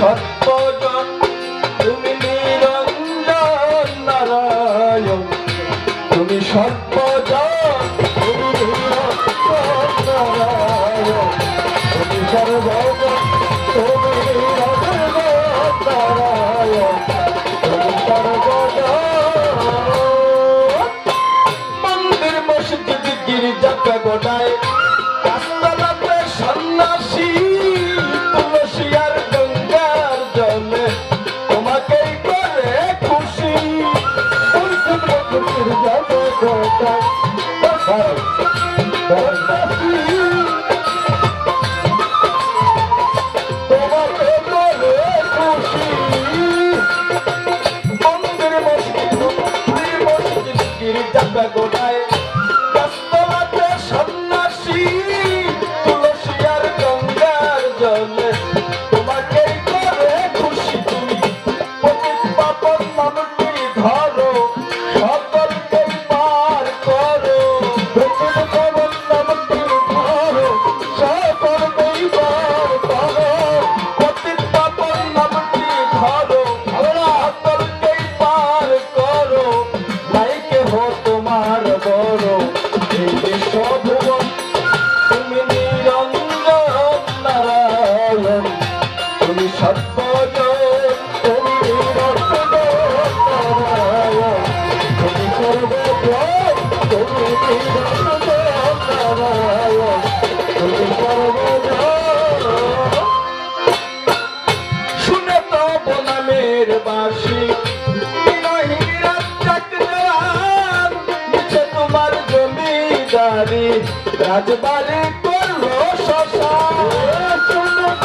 সত্যজন তুমি নিরঞ্জন নারায়ণ। তুমি সর্বজন, তুমি নিরঞ্জন নারায়ণ। তুমি সর্বজন, তুমি নিরঞ্জন নারায়ণ। তুমি সর্বজন। মন্দির মসজিদ গির্জা গোটায় রাজবাড়ি রাজবাড়ি করল শশা। তোমার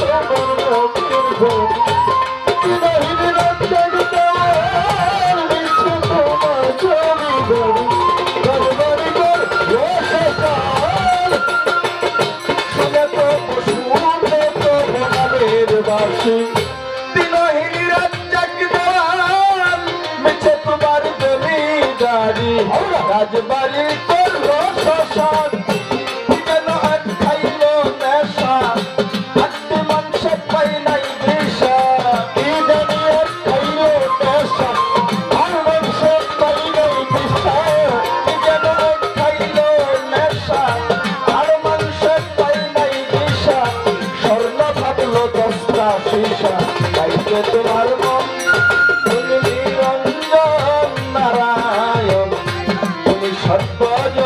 সর্বজ